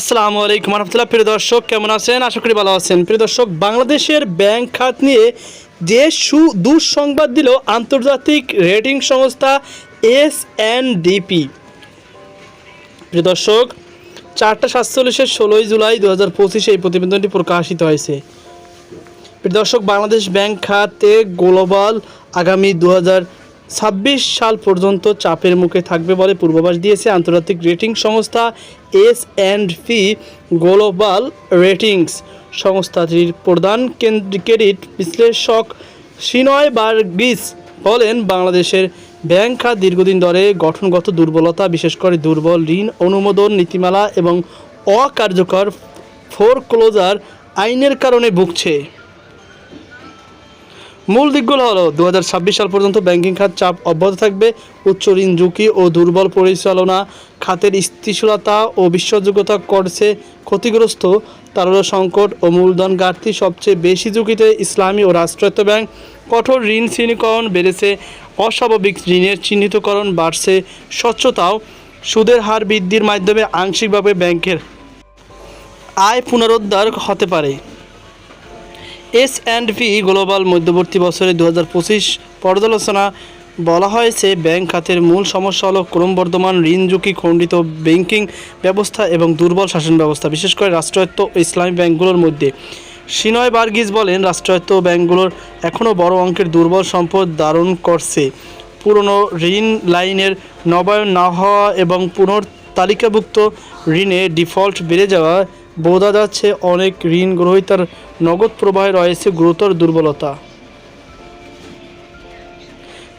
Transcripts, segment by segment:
আসসালামু আলাইকুম রহমতুল্লাহ। প্রিয় দর্শক, কেমন আছেন? আশা করি ভালো আছেন। প্রিয় দর্শক, বাংলাদেশের ব্যাংক খাত নিয়ে যে সু দুঃসংবাদ দিল আন্তর্জাতিক রেটিং সংস্থা এস এন ডিপি প্রিয় দর্শক, চারটা সাতচল্লিশের ষোলোই জুলাই দু হাজার পঁচিশে এই প্রতিবেদনটি প্রকাশিত হয়েছে। প্রিয় দর্শক, বাংলাদেশ ব্যাংক খাতে গ্লোবাল আগামী দু হাজার ছাব্বিশ সাল পর্যন্ত চাপের মুখে থাকবে বলে পূর্বাভাস দিয়েছে আন্তর্জাতিক রেটিং সংস্থা S and P global ratings. সংস্থাটির প্রধান ক্রেডিট বিশ্লেষক সিনয় বার্গিস বলেন, বাংলাদেশের ব্যাংক খাত দীর্ঘদিন ধরে গঠনগত দুর্বলতা, বিশেষ করে দুর্বল ঋণ অনুমোদন নীতিমালা এবং অকার্যকর ফোর ক্লোজার আইনের কারণে ভুগছে। মূল দিকগুলো হলো দু হাজার ছাব্বিশ সাল পর্যন্ত ব্যাংকিং খাত চাপ অব্যাহত থাকবে, উচ্চ ঋণ ঝুঁকি ও দুর্বল পরিচালনা, খাতের স্থিতিশীলতা ও বিশ্বাসযোগ্যতা করছে ক্ষতিগ্রস্ত তারল্য সংকট ও মূলধন ঘাটতি সবচেয়ে বেশি ঝুঁকিতে ইসলামী ও রাষ্ট্রায়ত্ত ব্যাংক, কঠোর ঋণ শ্রেণীকরণ বেড়েছে, অস্বাভাবিক ঋণের চিহ্নিতকরণ বাড়ছে, স্বচ্ছতাও সুদের হার বৃদ্ধির মাধ্যমে আংশিকভাবে ব্যাংকের আয় পুনরুদ্ধার হতে পারে। এস অ্যান্ড পি গ্লোবাল মধ্যবর্তী বছরে দু হাজার পঁচিশ পর্যালোচনা বলা হয়েছে, ব্যাংক খাতের মূল সমস্যা হলো ক্রমবর্ধমান ঋণ ঝুঁকি, খণ্ডিত ব্যাংকিং ব্যবস্থা এবং দুর্বল শাসন ব্যবস্থা, বিশেষ করে রাষ্ট্রায়ত্ত ইসলামী ব্যাংকগুলোর মধ্যে। সিনয় বার্গিস বলেন, রাষ্ট্রায়ত্ত ব্যাংকগুলোর এখনও বড় অঙ্কের দুর্বল সম্পদ ধারণ করছে। পুরনো ঋণ লাইনের নবায়ন না হওয়া এবং পুনর তালিকাভুক্ত ঋণে ডিফল্ট বেড়ে যাওয়া বোঝা যাচ্ছে অনেক ঋণ গ্রহীতার নগদ প্রবাহে রয়েছে গুরুতর দুর্বলতা।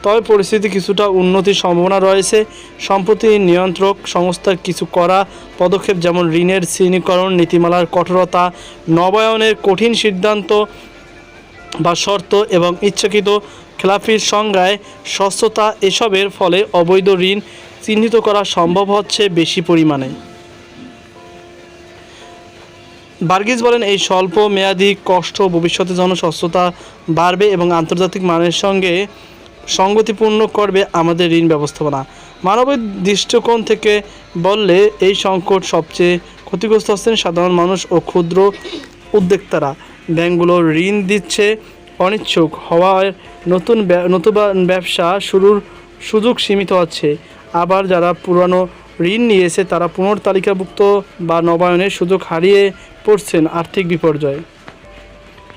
তবে পরিস্থিতি কিছুটা উন্নতির সম্ভাবনা রয়েছে। সম্প্রতি নিয়ন্ত্রক সংস্থার কিছু করা পদক্ষেপ যেমন ঋণের শ্রেণীকরণ, নীতিমালার কঠোরতা, নবায়নের কঠিন সিদ্ধান্ত বা শর্ত এবং ইচ্ছাকৃত খেলাফির সংজ্ঞায় স্বচ্ছতা এসবের ফলে অবৈধ ঋণ চিহ্নিত করা সম্ভব হচ্ছে বেশি পরিমাণে। বার্গিস বলেন, এই স্বল্প মেয়াদি কষ্ট ভবিষ্যতে জনস্বস্থতা বাড়বে এবং আন্তর্জাতিক মানের সঙ্গে সঙ্গতিপূর্ণ করবে আমাদের ঋণ ব্যবস্থাপনা। মানবিক দৃষ্টিকোণ থেকে বললে, এই সংকট সবচেয়ে ক্ষতিগ্রস্ত হচ্ছেন সাধারণ মানুষ ও ক্ষুদ্র উদ্যোক্তারা। ব্যাংকগুলো ঋণ দিচ্ছে অনিচ্ছুক হওয়ায় নতুন নতুন ব্যবসা শুরুর সুযোগ সীমিত আছে। আবার যারা পুরানো ঋণ নিয়েছে, তারা পুনর্তালিকাভুক্ত বা নবায়নের সুযোগ হারিয়ে পড়ছেন আর্থিক বিপর্যয়।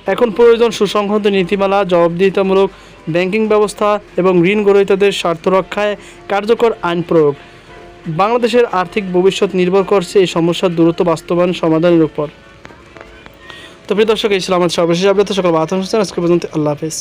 এখন প্রয়োজন সুসংহত নীতিমালা, জবাবদিহিতামূলক ব্যাংকিং ব্যবস্থা এবং ঋণ গ্রহীতাদের স্বার্থ রক্ষায় কার্যকর আইন প্রয়োগ। বাংলাদেশের আর্থিক ভবিষ্যৎ নির্ভর করছে এই সমস্যার দ্রুত বাস্তবায়ন সমাধানের উপর। তো প্রিয় দর্শক, এই ছিল আমাদের সর্বশেষ আপডেট। সকল বাধা আজকে পর্যন্ত আল্লাহ হাফেজ।